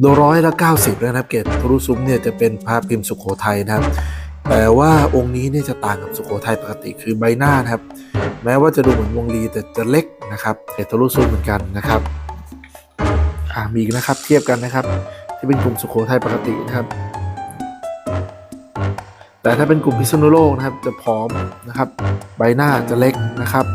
โดยร้อยละ90นะครับเกตทรุซุ้มเนี่ยจะเป็นพระพิมพ์สุโขทัยนะครับ แต่ว่าองค์นี้เนี่ยจะต่างกับสุโขทัยปกติคือใบหน้านะครับ แม้ว่าจะดูเหมือนวงลีแต่จะเล็กนะครับเกตทรุซุ้มเหมือนกันนะครับมีอีกนะครับเทียบกันนะครับ ที่เป็นกลุ่มสุโขทัยปกตินะครับ แต่ถ้าเป็นกลุ่มพิษณุโลกนะครับจะผอมนะครับ ใบหน้าจะเล็กนะครับ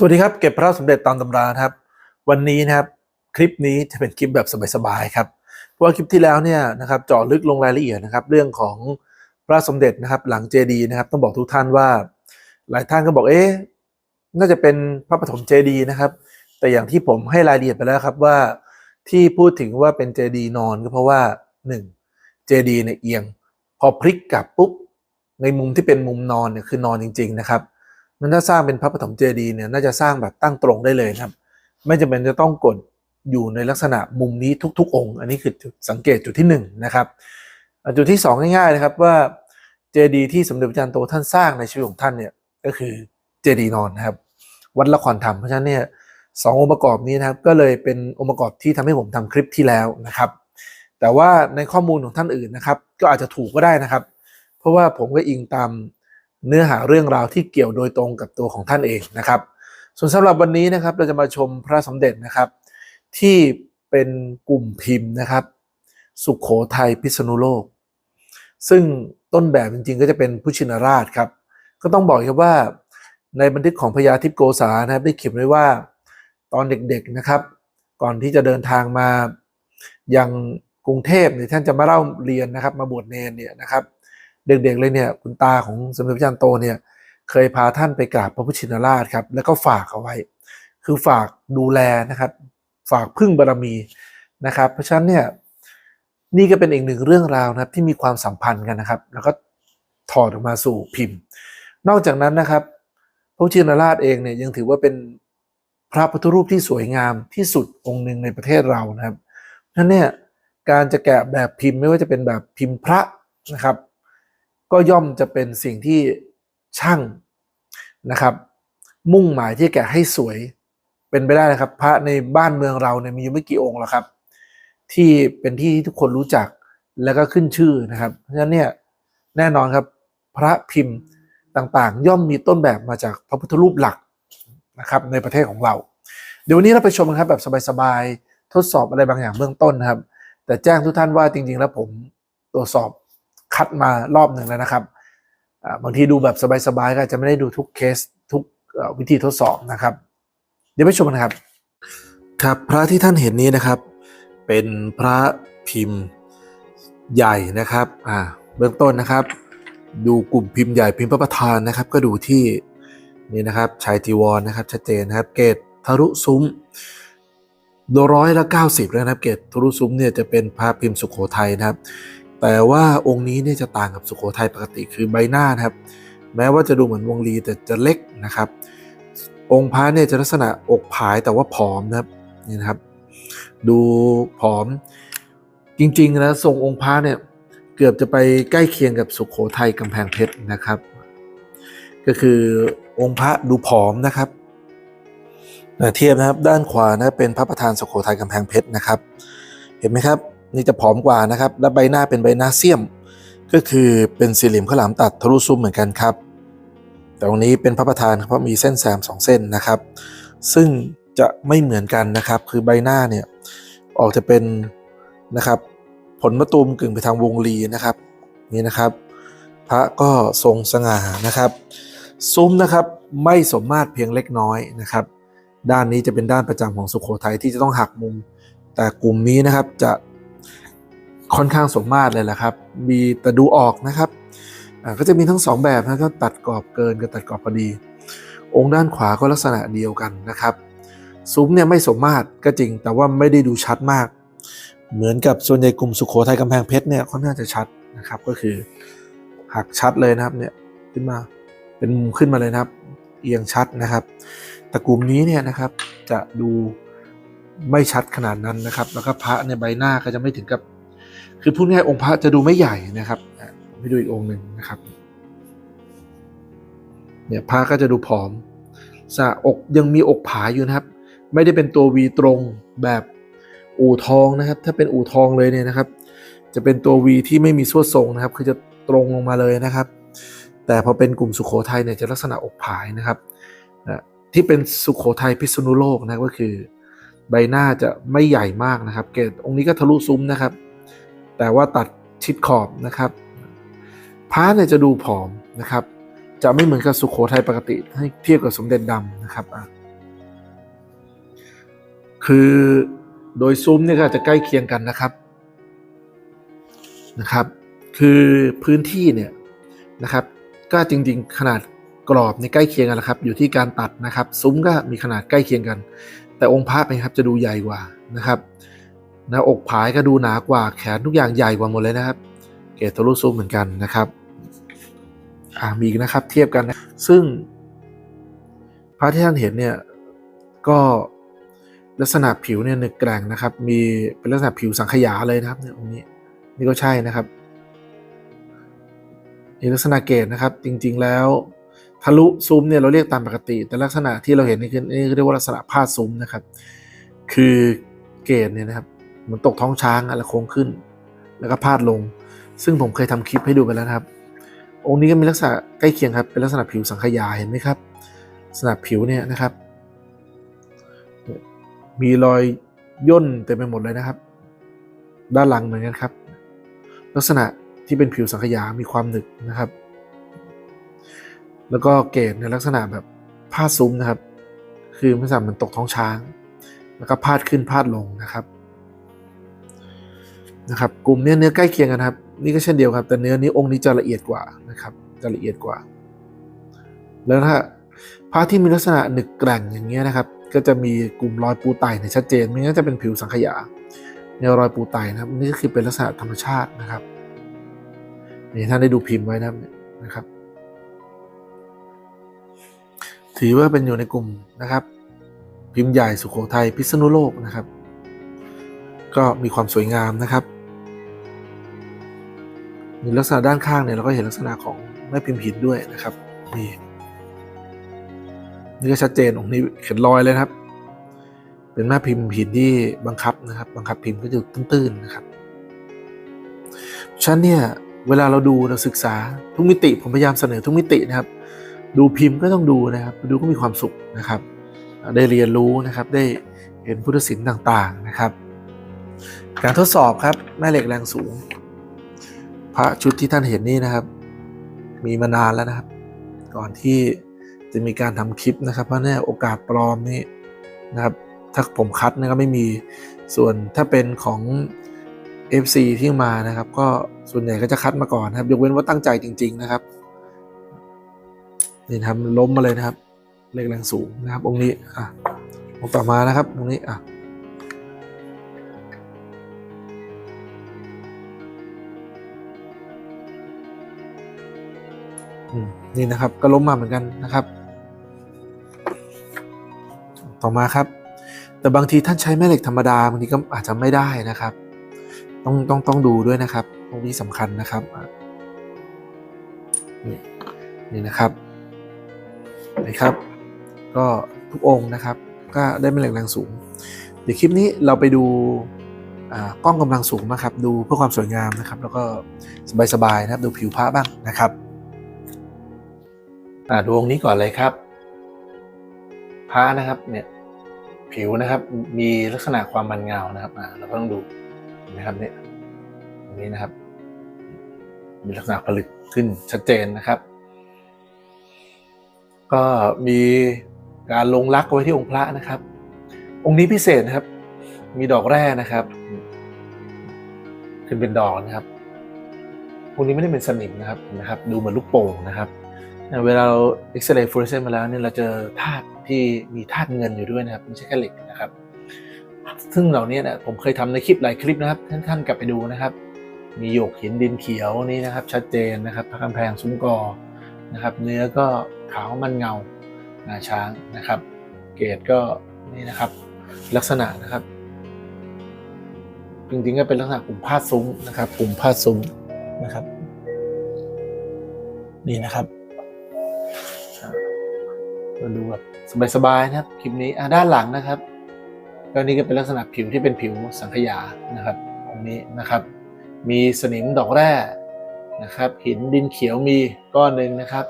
สวัสดีครับ เก็บพระสมเด็จตามตำราครับ วันนี้นะครับคลิปนี้จะเป็นคลิปแบบสบายๆครับเพราะว่าคลิปที่แล้วเนี่ยนะครับเจาะลึกลงรายละเอียดนะครับ เรื่องของพระสมเด็จนะครับ หลังเจดีย์นะครับ ต้องบอกทุกท่านว่า หลายท่านก็บอกเอ๊ะน่าจะเป็นพระปฐมเจดีย์นะครับ แต่อย่างที่ผมให้รายละเอียดไปแล้วครับว่าที่พูดถึงว่าเป็นเจดีย์นอนก็เพราะว่าหนึ่งเจดีย์เนี่ยเอียง พอพลิกกลับปุ๊บในมุมที่เป็นมุมนอนเนี่ยคือนอนจริง ๆ นะครับ มันถ้าสร้างเป็นพระปฐมเจดีย์เนี่ยน่าจะสร้างแบบตั้งตรงได้เลยครับ ไม่จำเป็นจะต้องกดอยู่ในลักษณะมุมนี้ทุก ๆ องค์ อันนี้คือสังเกตจุดที่หนึ่งนะครับจุดที่สองง่ายๆนะครับว่าเจดีย์ที่สมเด็จพระจันทร์โตท่านสร้างในชีวิตของท่านเนี่ยก็คือเจดีย์นอนนะครับ วัดละครธรรมเพราะฉะนั้นเนี่ยสององค์ประกอบนี้นะครับก็เลยเป็นองค์ประกอบที่ทำให้ผมทำคลิปที่แล้วนะครับ แต่ว่าในข้อมูลของท่านอื่นนะครับ ก็อาจจะถูกก็ได้นะครับ เพราะว่าผมก็อิงตาม เนื้อหาเรื่องราวที่เกี่ยวโดยตรงกับตัวของท่านเองนะครับ ส่วนสำหรับวันนี้นะครับเราจะมาชมพระสมเด็จนะครับ ที่เป็นกลุ่มพิมพ์นะครับ สุขโขทัยพิษณุโลก ซึ่งต้นแบบจริงๆ ก็จะเป็นพุชินราชครับ ก็ต้องบอกครับว่าในบันทึกของพญาทิพโกษานะครับได้เขียนไว้ว่าตอนเด็กๆนะครับ ก่อนที่จะเดินทางมายังกรุงเทพเนี่ยท่านจะมาเล่าเรียนนะครับ มาบวชเนรเนี่ยนะครับ เด็กๆเลยเนี่ยคุณตาของสมเด็จพระจันทร์โตเนี่ยเคยพาท่านไปกราบพระพุทธชินราชครับแล้วก็ฝากเอาไว้ คือฝากดูแลนะครับ ฝากพึ่งบารมีนะครับ เพราะฉะนั้นเนี่ยนี่ก็เป็นอีกหนึ่งเรื่องราวนะครับที่มีความสัมพันธ์กันนะครับ แล้วก็ถอดออกมาสู่พิมพ์ นอกจากนั้นนะครับ พระพุทธชินราชเองเนี่ยยังถือว่าเป็นพระพุทธรูปที่สวยงามที่สุดองค์หนึ่งในประเทศเรานะครับเพราะฉะนั้นเนี่ยการจะแกะแบบพิมพ์ไม่ว่าจะเป็นแบบพิมพ์พระนะครับ ก็ย่อมจะเป็นสิ่งที่ช่างนะครับ มุ่งหมายที่แกะให้สวยเป็นไปได้นะครับ พระในบ้านเมืองเราเนี่ยมีอยู่ไม่กี่องค์หรอกครับ ที่เป็นที่ที่ทุกคนรู้จักแล้วก็ขึ้นชื่อนะครับ เพราะฉะนั้นเนี่ยแน่นอนครับพระพิมพ์ต่างๆ ย่อมมีต้นแบบมาจากพระพุทธรูปหลักนะครับในประเทศของเรา เดี๋ยววันนี้เราไปชมกันครับแบบสบายๆทดสอบอะไรบางอย่างเบื้องต้นนะครับ แต่แจ้งทุกท่านว่าจริงๆแล้วผมตรวจสอบ คัดมารอบหนึ่งแล้วนะครับบางทีดูแบบสบายๆก็จะไม่ได้ดูทุกเคสทุกวิธีทดสอบนะครับ เดี๋ยวไปชมกันครับ ครับพระที่ท่านเห็นนี้นะครับ เป็นพระพิมพ์ใหญ่นะครับอ่าเบื้องต้นนะครับ ดูกลุ่มพิมพ์ใหญ่พิมพ์พระประธานนะครับ ก็ดูที่นี่นะครับชายจีวรนะครับชัดเจนนะครับ เกตทะลุซุ้มโดร้อยละ90แล้วนะครับ เกตทะลุซุ้มเนี่ยจะเป็นพระพิมพ์สุโขทัยนะครับ แต่ว่าองค์นี้เนี่ยจะต่างกับสุโขทัยปกติคือใบหน้านะครับ แม้ว่าจะดูเหมือนวงลีแต่จะเล็กนะครับ องค์พระเนี่ยจะลักษณะอกผายแต่ว่าผอมนะครับนี่นะครับ ดูผอมจริงๆแล้วทรงองค์พระเนี่ยเกือบจะไปใกล้เคียงกับสุโขทัยกำแพงเพชรนะครับ ก็คือองค์พระดูผอมนะครับเทียบนะครับด้านขวานะเป็นพระประธานสุโขทัยกำแพงเพชรนะครับ เห็นไหมครับ นี่จะผอมกว่านะครับ และใบหน้าเป็นใบหน้าเสี้ยม ก็คือเป็นสี่เหลี่ยมข้าวหลามตัดทะลุซุ้มเหมือนกันครับ แต่ตรงนี้เป็นพระประธานเพราะมีเส้นแซมสองเส้นนะครับ ซึ่งจะไม่เหมือนกันนะครับ คือใบหน้าเนี่ยออกจะเป็นนะครับผลมะตูมกึ่งไปทางวงลีนะครับนี่นะครับ พระก็ทรงสง่านะครับ ซุ้มนะครับไม่สมมาตรเพียงเล็กน้อยนะครับ ด้านนี้จะเป็นด้านประจำของสุโขทัยที่จะต้องหักมุม แต่กลุ่มนี้นะครับจะ ค่อนข้างสมมาตรเลยแหละครับ มีแต่ดูออกนะครับก็จะมีทั้งสองแบบนะก็ตัดกรอบเกินกับตัดกรอบพอดี องค์ด้านขวาก็ลักษณะเดียวกันนะครับ ซุ้มเนี่ยไม่สมมาตรก็จริง แต่ว่าไม่ได้ดูชัดมาก เหมือนกับส่วนใหญ่กลุ่มสุโขทัยกำแพงเพชรเนี่ยค่อนข้างจะชัดนะครับก็คือหักชัดเลยนะครับเนี่ยขึ้นมาเป็นมุมขึ้นมาเลยนะครับ เอียงชัดนะครับ แต่กลุ่มนี้เนี่ยนะครับจะดูไม่ชัดขนาดนั้นนะครับ แล้วก็พระในใบหน้าก็จะไม่ถึงกับ คือพูดง่ายองค์พระจะดูไม่ใหญ่นะครับไปดูอีกองค์หนึ่งนะครับเนี่ยพระก็จะดูผอมสะอกยังมีอกผาอยู่นะครับ ไม่ได้เป็นตัววีตรงแบบอู่ทองนะครับ ถ้าเป็นอู่ทองเลยเนี่ยนะครับ จะเป็นตัววีที่ไม่มีส่วนทรงนะครับ คือจะตรงลงมาเลยนะครับ แต่พอเป็นกลุ่มสุโขทัยเนี่ยจะลักษณะอกผายนะครับนะที่เป็นสุโขทัยพิษณุโลกนะก็คือ ใบหน้าจะไม่ใหญ่มากนะครับ เกตองค์นี้ก็ทะลุซุ้มนะครับ แต่ว่าตัดชิดขอบนะครับพระเนี่ยจะดูผอมนะครับ จะไม่เหมือนกับสุโขทัยปกติ ให้เทียบกับสมเด็จดำนะครับคือโดยซุ้มเนี่ยก็จะใกล้เคียงกันนะครับนะครับ คือพื้นที่เนี่ยนะครับ ก็จริงๆขนาดกรอบในใกล้เคียงกันนะครับ อยู่ที่การตัดนะครับ ซุ้มก็มีขนาดใกล้เคียงกัน แต่องค์พระเป็นครับจะดูใหญ่กว่านะครับ หน้าอกผายก็ดูหนากว่าแขนทุกอย่างใหญ่กว่าหมดเลยนะครับ เกตทะลุซุ้มเหมือนกันนะครับอ่ามีอีกนะครับเทียบกันนะซึ่งพระที่ท่านเห็นเนี่ยก็ลักษณะผิวเนี่ยหนึกแกร่งนะครับ มีเป็นลักษณะผิวสังขยาเลยนะครับเนี่ยองค์นี้นี่ก็ใช่นะครับนี่ลักษณะเกตนะครับ จริง ๆ แล้วทะลุซุ้มเนี่ยเราเรียกตามปกติ แต่ลักษณะที่เราเห็นนี่คือนี่เรียกว่าลักษณะพาซุ้มนะครับ คือเกตเนี่ยนะครับ เหมือนตกท้องช้างอะไรโค้งขึ้น แล้วก็พาดลง ซึ่งผมเคยทำคลิปให้ดูไปแล้วครับ องค์นี้ก็มีลักษณะใกล้เคียงครับ เป็นลักษณะผิวสังขยาเห็นไหมครับลักษณะผิวเนี่ยนะครับ มีรอยย่นเต็มไปหมดเลยนะครับ ด้านหลังเหมือนกันครับ ลักษณะที่เป็นผิวสังขยามีความหนึบนะครับ แล้วก็เกตในลักษณะแบบพาดซุ้มนะครับ คือไม่สามมือนตกท้องช้าง แล้วก็พาดขึ้นพาดลงนะครับ นะครับกลุ่มเนี้ยเนื้อใกล้เคียงกันครับ นี่ก็เช่นเดียวครับ แต่เนื้อนี้องค์นี้จะละเอียดกว่านะครับจะละเอียดกว่า แล้วถ้าพระที่มีลักษณะหนึกแกร่งอย่างเงี้ยนะครับ ก็จะมีกลุ่มรอยปูไตเนี่ยชัดเจนไม่งั้นจะเป็นผิวสังขยาแนวรอยปูไตนะครับ นี่ก็คือเป็นลักษณะธรรมชาตินะครับนี่ท่านได้ดูพิมพ์ไว้นะนะครับ ถือว่าเป็นอยู่ในกลุ่มนะครับ พิมพ์ใหญ่สุโขทัยพิษณุโลกนะครับ ก็มีความสวยงามนะครับ มีลักษณะด้านข้างเนี่ยเราก็เห็นลักษณะของแม่พิมพ์หินด้วยนะครับนี่นี่ก็ชัดเจนองนี้เห็นรอยเลยครับ เป็นแม่พิมพ์หินที่บังคับนะครับ บังคับพิมพ์ก็จะตื้นๆนะครับฉันเนี่ยเวลาเราดูเราศึกษาทุกมิติผมพยายามเสนอทุกมิตินะครับ ดูพิมพ์ก็ต้องดูนะครับ ดูก็มีความสุขนะครับ ได้เรียนรู้นะครับ ได้เห็นพุทธศิลป์ต่างๆนะครับ การทดสอบครับแม่เหล็กแรงสูง พระชุดที่ท่านเห็นนี่นะครับ มีมานานแล้วนะครับ ก่อนที่จะมีการทำคลิปนะครับ เพราะเนี่ยโอกาสปลอมนี่นะครับ ถ้าผมคัดนะก็ไม่มีส่วนถ้าเป็นของ FC ที่มานะครับ ก็ส่วนใหญ่ก็จะคัดมาก่อนนะครับ ยกเว้นว่าตั้งใจจริง ๆนะครับนี่ทำล้มมาเลยนะครับเล็กแรงสูงนะครับองค์นี้อะองค์ต่อมานะครับองค์นี้อะ นี่นะครับก็ล้มมาเหมือนกันนะครับ ต่อมาครับ แต่บางทีท่านใช้แม่เหล็กธรรมดาบางทีก็อาจจะไม่ได้นะครับ ต้องต้องต้องดูด้วยนะครับ ตรงนี้สำคัญนะครับนี่นี่นะครับนี่ครับ ก็ทุกองค์นะครับ ก็ได้แม่เหล็กแรงสูง เดี๋ยวคลิปนี้เราไปดูกล้องกำลังสูงนะครับ ดูเพื่อความสวยงามนะครับ แล้วก็สบายๆนะครับ ดูผิวพระบ้างนะครับ อ่าดูองค์นี้ก่อนเลยครับพระนะครับเนี่ยผิวนะครับ มีลักษณะความมันเงานะครับอ่าเราต้องดูเห็นะครับเนี่ยตรงนี้นะครับ มีลักษณะผลึกขึ้นชัดเจนนะครับ ก็มีการลงรักไว้ที่องค์พระนะครับ องค์นี้พิเศษนะครับ มีดอกแร่นะครับ ขึ้นเป็นดอกนะครับพวกนี้ไม่ได้เป็นสนิมนะครับนะครับ ดูเหมือนลูกโป่งนะครับ เวลาเราเอ็กซเรย์ฟลูออเรสเซนต์มาแล้วเนี่ยเราเจอธาตุที่มีธาตุเงินอยู่ด้วยนะครับไม่ใช่แค่เหล็กนะครับ ซึ่งเหล่านี้เนี่ยผมเคยทำในคลิปหลายคลิปนะครับ ท่านท่านกลับไปดูนะครับ มีหยกหินดินเขียวนี่นะครับ ชัดเจนนะครับพระกำแพงซุ้มกอนะครับ เนื้อก็ขาวมันเงางาช้างนะครับ เกตก็นี่นะครับ ลักษณะนะครับจริงๆก็เป็นลักษณะกลุ่มผ้าซุ้งนะครับกลุ่มผ้าซุ้งนะครับ นี่นะครับ อ่ามาดูแบบสบายๆนะครับคลิปนี้อะด้านหลังนะครับก็นี่ก็เป็นลักษณะผิวที่เป็นผิวสังขยานะครับตรงนี้นะครับ มีสนิมดอกแร่นะครับ หินดินเขียวมีก้อนหนึ่งนะครับ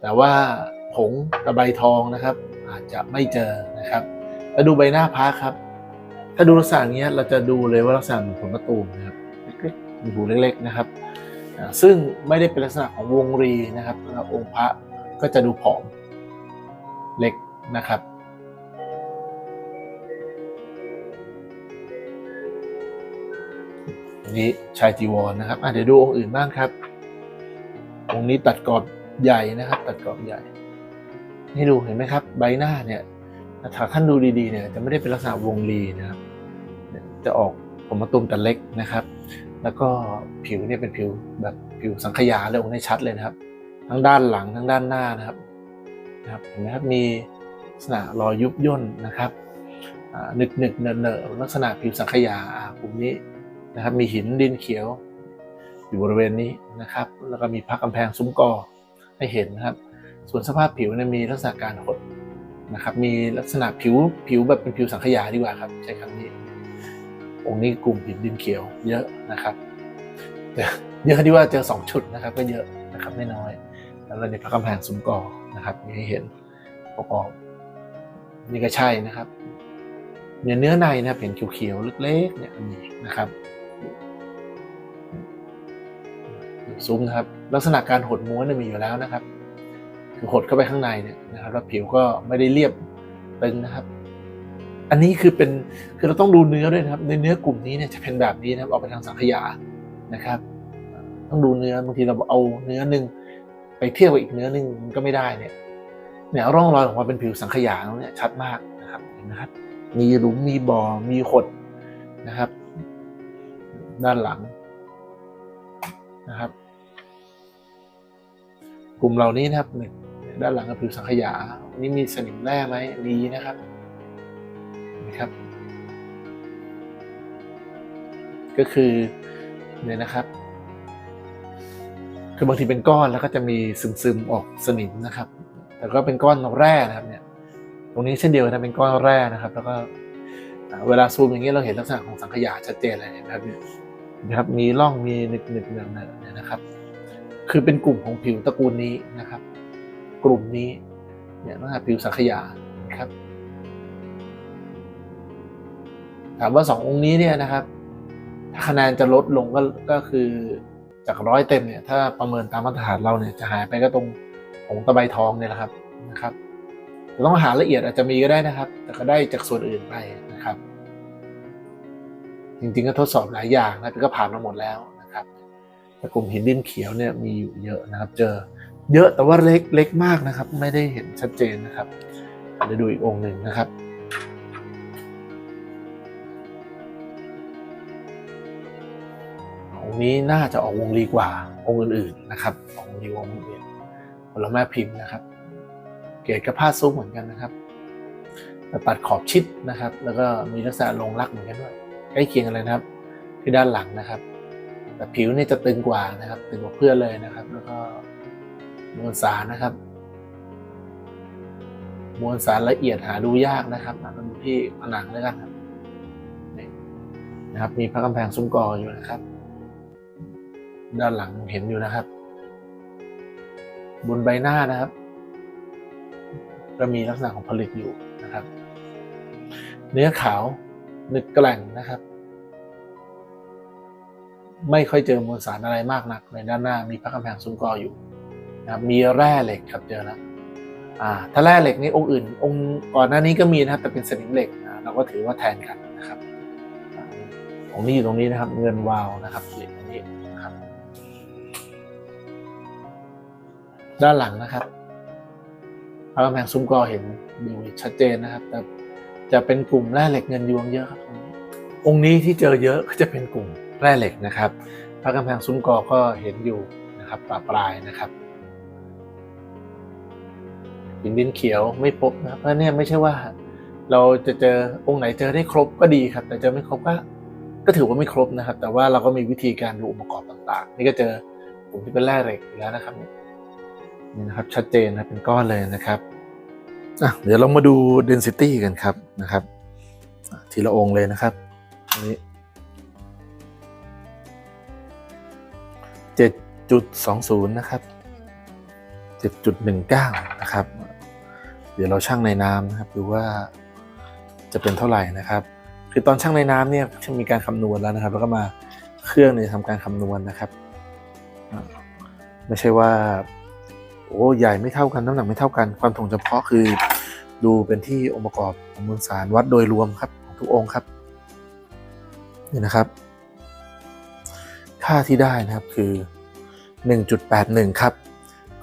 แต่ว่าผงตะไบทองนะครับ อาจจะไม่เจอนะครับแล้วดูใบหน้าพระครับ ถ้าดูลักษณะอย่างเงี้เราจะดูเลยว่าลักษณะเหมือนผลมะตูมนะครับเล็กๆหูเล็กๆนะครับ ซึ่งไม่ได้เป็นลักษณะของวงรีนะครับแล้วองค์พระ ก็จะดูผอมเล็กนะครับนนี้ชายจีวรนะครับเดี๋ยวดูองค์อื่นบ้างครับ องค์นี้ตัดกรอบใหญ่นะครับ ตัดกรอบใหญ่ให้ดูเห็นไหมครับ ใบหน้าเนี่ยถ้าท่านดูดีๆเนี่ยจะไม่ได้เป็นลักษณะวงรีนะครับ จะออกผมมาตุมแต่เล็กนะครับ แล้วก็ผิวเนี่ยเป็นผิวแบบผิวสังขยาเลยองค์นี้ชัดเลยนะครับ ทั้งด้านหลังทั้งด้านหน้านะครับนะครับเห็นไหมครับมีลักษณะรอยยุบย่นนะครับหนึกหนึกเนอะเนอะลักษณะผิวสังขยาอ่ากลุ่มนี้นะครับ มีหินดินเขียว อยู่บริเวณนี้นะครับ แล้วก็มีพักกำแพงซุ้มกอให้เห็นนะครับ ส่วนสภาพผิวเนี่ยมีลักษณะการหดนะครับ มีลักษณะผิวผิวแบบเป็นผิวสังขยาดีกว่าครับใช้คำนี้ องค์นี้กลุ่มหินดินเขียว เยอะนะครับเยอะที่ว่าเจอสองชุดนะครับ ก็เยอะนะครับไม่น้อย แล้วในพระกำแพงซุ้มกอนะครับมีให้เห็นประกอบนี่ก็ใช่นะครับเนี่ยเนื้อในนะครับเห็นเขียวๆเล็กๆเนี่ยมีนะครับซุ้มนะครับลักษณะการหดม้วนเนี่ยมีอยู่แล้วนะครับ คือหดเข้าไปข้างในเนี่ยนะครับแล้วผิวก็ไม่ได้เรียบตึงนะครับ อันนี้คือเป็นคือเราต้องดูเนื้อด้วยนะครับ ในเนื้อกลุ่มนี้เนี่ยจะเป็นแบบนี้นะครับออกไปทางสังขยานะครับ ต้องดูเนื้อบางทีเราเอาเนื้อหนึ่ง ไปเทียบกับอีกเนื้อหนึ่งมันก็ไม่ได้เนี่ยเนี่ยร่องรอยของมันเป็นผิวสังขยาเนี่ยชัดมากนะครับเห็นนะครับมีหลุมมีบ่อมีหดนะครับ ด้านหลังนะครับ กลุ่มเหล่านี้นะครับเนี่ยด้านหลังกับผิวสังขยาอันนี้มีสนิมแร่ไหมมีนะครับนะครับ ก็คือเนี่ยนะครับ คือบางทีเป็นก้อนแล้วก็จะมีซึมๆออกสนิมนะครับ แต่ก็เป็นก้อนแร่นะครับเนี่ย ตรงนี้เช่นเดียวกันเป็นก้อนแร่นะครับ แล้วก็เวลาซูมอย่างนี้เราเห็นลักษณะของสังขยาชัดเจนเลยนะครับเนี่ยนะครับ มีร่องมีหนึกหนึกๆเนืองเนี่ยนะครับ คือเป็นกลุ่มของผิวตระกูลนี้นะครับ กลุ่มนี้เนี่ยลักษณะผิวสังขยานะครับ ถามว่าสององค์นี้เนี่ยนะครับ ถ้าคะแนนจะลดลงก็ก็คือ จากร้อยเต็มเนี่ยถ้าประเมินตามมาตรฐานเราเนี่ยจะหายไปก็ตรงผงตะไบทองเนี่ยแหละครับนะครับแต่ต้องหาละเอียดอาจจะมีก็ได้นะครับ แต่ก็ได้จากส่วนอื่นไปนะครับ จริงๆก็ทดสอบหลายอย่างนะก็ผ่านมาหมดแล้วนะครับแต่กลุ่มหินดินเขียวเนี่ยมีอยู่เยอะนะครับ เจอเยอะแต่ว่าเล็กเล็กมากนะครับ ไม่ได้เห็นชัดเจนนะครับเดี๋ยวดูอีกองค์หนึ่งนะครับ องค์นี้น่าจะออกวงรีกว่าองค์อื่นๆนะครับออกวงรีกว่าองค์อื่นผลไม้พิมพ์นะครับ เกรดกระพาซุ้มเหมือนกันนะครับแต่ตัดขอบชิดนะครับ แล้วก็มีลักษณะลงรักเหมือนกันด้วยใกล้เคียงกันเลยนะครับ ที่ด้านหลังนะครับ แต่ผิวนี่จะตึงกว่านะครับ ตึงกว่าเพื่อนเลยนะครับ แล้วก็มวลสารนะครับ มวลสารละเอียดหาดูยากนะครับมาดูที่ผนังแล้วกันครับนี่นะครับ มีพระกำแพงซุ้มกออยู่นะครับ ด้านหลังเห็นอยู่นะครับ บนใบหน้านะครับ ก็มีลักษณะของผลิตอยู่นะครับ เนื้อขาวนึกแกล่งนะครับ ไม่ค่อยเจอมวลสารอะไรมากนัก ในด้านหน้ามีพระกำแพงซุ้มกออยู่นะครับมีแร่เหล็กครับเจอแล้วอ่าถ้าแร่เหล็กนี่องค์อื่น องค์ก่อนหน้านี้ก็มีนะครับแต่เป็นสนิมเหล็กเราก็ถือว่าแทนกันนะครับอ่าองค์นี้อยู่ตรงนี้นะครับ เงินวาวนะครับเหล็กตรงนี้นะครับ ด้านหลังนะครับพระกำแพงซุ้มกอเห็นอยู่ชัดเจนนะครับ แต่จะเป็นกลุ่มแร่เหล็กเงินยวงเยอะครับตรงนี้องค์นี้ที่เจอเยอะก็จะเป็นกลุ่มแร่เหล็กนะครับพระกำแพงซุ้มกอก็เห็นอยู่นะครับปลาปลายนะครับหินดินเขียวไม่พบนะครับเพราะเนี่ยไม่ใช่ว่า เราจะเจอองค์ไหนเจอได้ครบก็ดีครับ แต่เจอไม่ครบก็ก็ถือว่าไม่ครบนะครับ แต่ว่าเราก็มีวิธีการดูองค์ประกอบต่างๆ นี่ก็เจอกลุ่มที่เป็นแร่เหล็กแล้วนะครับ นี่นะครับชัดเจนนะเป็นก้อนเลยนะครับอะเดี๋ยวเรามาดู density กันครับนะครับ ทีละองค์เลยนะครับอันนี้เจ็ดจุดสองศูนย์นะครับเจ็ดจุดหนึ่งเก้านะครับ เดี๋ยวเราชั่งในน้ำนะครับดูว่าจะเป็นเท่าไหร่นะครับ คือตอนชั่งในน้ำเนี่ยจะมีการคำนวณแล้วนะครับ แล้วก็มาเครื่องเนี่ยทำการคำนวณนะครับ ไม่ใช่ว่า โอ้ใหญ่ไม่เท่ากันน้ำหนักไม่เท่ากัน ความถ่วงเฉพาะคือ ดูเป็นที่องค์ประกอบของมวลสารวัดโดยรวมครับของทุกองค์ครับนี่นะครับ ค่าที่ได้นะครับคือ 1.81 ครับ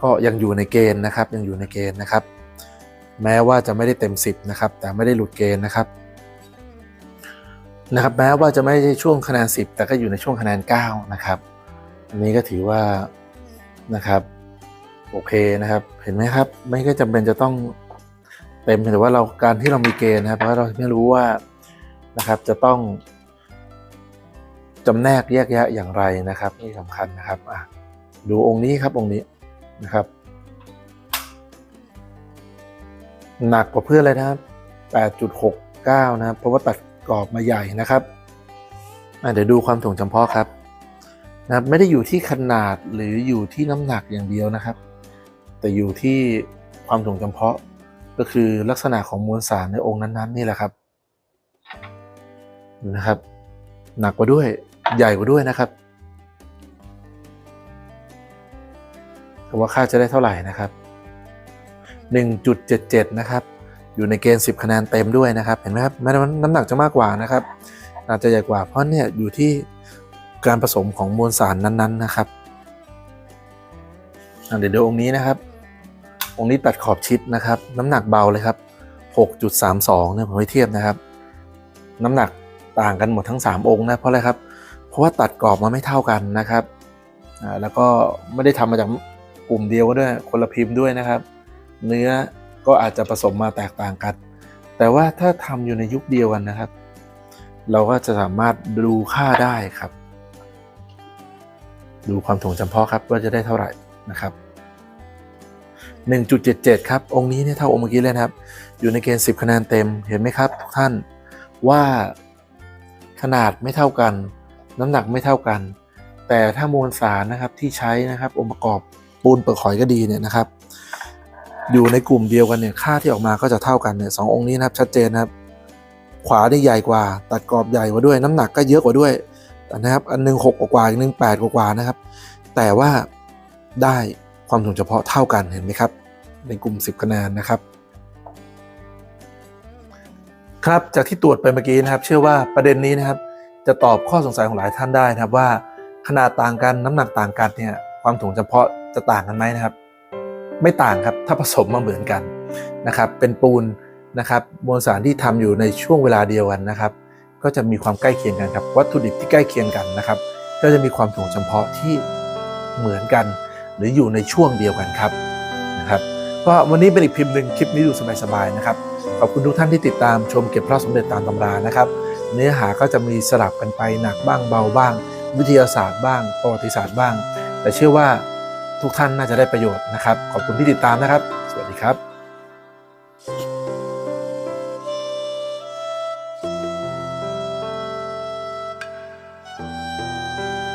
ก็ยังอยู่ในเกณฑ์นะครับ ยังอยู่ในเกณฑ์นะครับ แม้ว่าจะไม่ได้เต็ม 10 นะครับ แต่ไม่ได้หลุดเกณฑ์นะครับนะครับแม้ว่าจะไม่ได้ช่วงคะแนน 10 แต่ก็อยู่ในช่วงคะแนน 9 นะครับ อันนี้ก็ถือว่านะครับ โอเคนะครับ เห็นไหมครับ ไม่ก็จำเป็นจะต้องเต็มแต่ว่าเราการที่เรามีเกณฑ์นะครับ เพราะเราไม่รู้ว่านะครับจะต้องจำแนกแยกแยะอย่างไรนะครับนี่สำคัญนะครับอะดูองค์นี้ครับองค์นี้นะครับหนักกว่าเพื่อนเลยนะครับ 8.69 นะครับ เพราะว่าตัดกรอบมาใหญ่นะครับเดี๋ยวดูความถ่วงจำเพาะครับนะครับ ไม่ได้อยู่ที่ขนาดหรืออยู่ที่น้ำหนักอย่างเดียวนะครับ แต่อยู่ที่ความถ่วงจำเพาะก็คือลักษณะของมวลสารในองค์นั้นๆนี่แหละครับนะครับ หนักกว่าด้วยใหญ่กว่าด้วยนะครับแต่ว่าค่าจะได้เท่าไหร่นะครับ 1.77 นะครับ อยู่ในเกณฑ์ 10 คะแนนเต็มด้วยนะครับ เห็นไหมครับแม้ว่าน้ำหนักจะมากกว่านะครับ อาจจะใหญ่กว่าเพราะเนี่ยอยู่ที่การผสมของมวลสารนั้นๆนะครับเดี๋ยวดูองค์นี้นะครับ องค์นี้ตัดขอบชิดนะครับ น้ำหนักเบาเลยครับ 6.32เนี่ยผมให้เทียบนะครับ น้ำหนักต่างกันหมดทั้ง 3 องค์นะเพราะอะไรครับ เพราะว่าตัดกรอบมาไม่เท่ากันนะครับอ่าแล้วก็ไม่ได้ทำมาจากกลุ่มเดียวก็ด้วยคนละพิมพ์ด้วยนะครับ เนื้อก็อาจจะผสมมาแตกต่างกัน แต่ว่าถ้าทำอยู่ในยุคเดียวกันนะครับ เราก็จะสามารถดูค่าได้ครับ ดูความถ่วงจำเพาะครับว่าจะได้เท่าไหร่นะครับ 1.77 ครับ องค์นี้เนี่ยเท่าองค์เมื่อกี้เลยครับ อยู่ในเกณฑ์ 10 คะแนนเต็มเห็นไหมครับทุกท่านว่าขนาดไม่เท่ากัน น้ำหนักไม่เท่ากัน แต่ถ้ามวลสารนะครับที่ใช้นะครับองค์ประกอบปูนเปลือกหอยก็ดีเนี่ยนะครับ อยู่ในกลุ่มเดียวกันเนี่ยค่าที่ออกมาก็จะเท่ากันเนี่ยสององค์นี้นะครับชัดเจนนะครับ ขวาได้ใหญ่กว่า ตัดกรอบใหญ่กว่าด้วย น้ำหนักก็เยอะกว่าด้วยนะครับ อันหนึงหกกว่าอีกหนึ่งแปดกว่านะครับ แต่ว่าได้ ความถ่วงเฉพาะเท่ากันเห็นไหมครับ ในกลุ่ม 10 คะแนนนะครับ ครับจากที่ตรวจไปเมื่อกี้นะครับ เชื่อว่าประเด็นนี้นะครับ จะตอบข้อสงสัยของหลายท่านได้นะครับว่า ขนาดต่างกันน้ำหนักต่างกันเนี่ยความถ่วงเฉพาะจะต่างกันไหมนะครับ ไม่ต่างครับถ้าผสมมาเหมือนกันนะครับ เป็นปูนนะครับมวลสารที่ทำอยู่ในช่วงเวลาเดียวกันนะครับ ก็จะมีความใกล้เคียงกันครับ วัตถุดิบที่ใกล้เคียงกันนะครับ ก็จะมีความถ่วงเฉพาะที่เหมือนกัน หรืออยู่ในช่วงเดียวกันครับนะครับก็วันนี้เป็นอีกพิมพ์หนึ่งคลิปนี้ดูสบายๆนะครับขอบคุณทุกท่านที่ติดตามชมเก็บพระสมเด็จตามตำรานะครับ เนื้อหาก็จะมีสลับกันไปหนักบ้างเบาบ้าง วิทยาศาสตร์บ้างประวัติศาสตร์บ้าง แต่เชื่อว่าทุกท่านน่าจะได้ประโยชน์นะครับ ขอบคุณที่ติดตามนะครับ สวัสดีครับ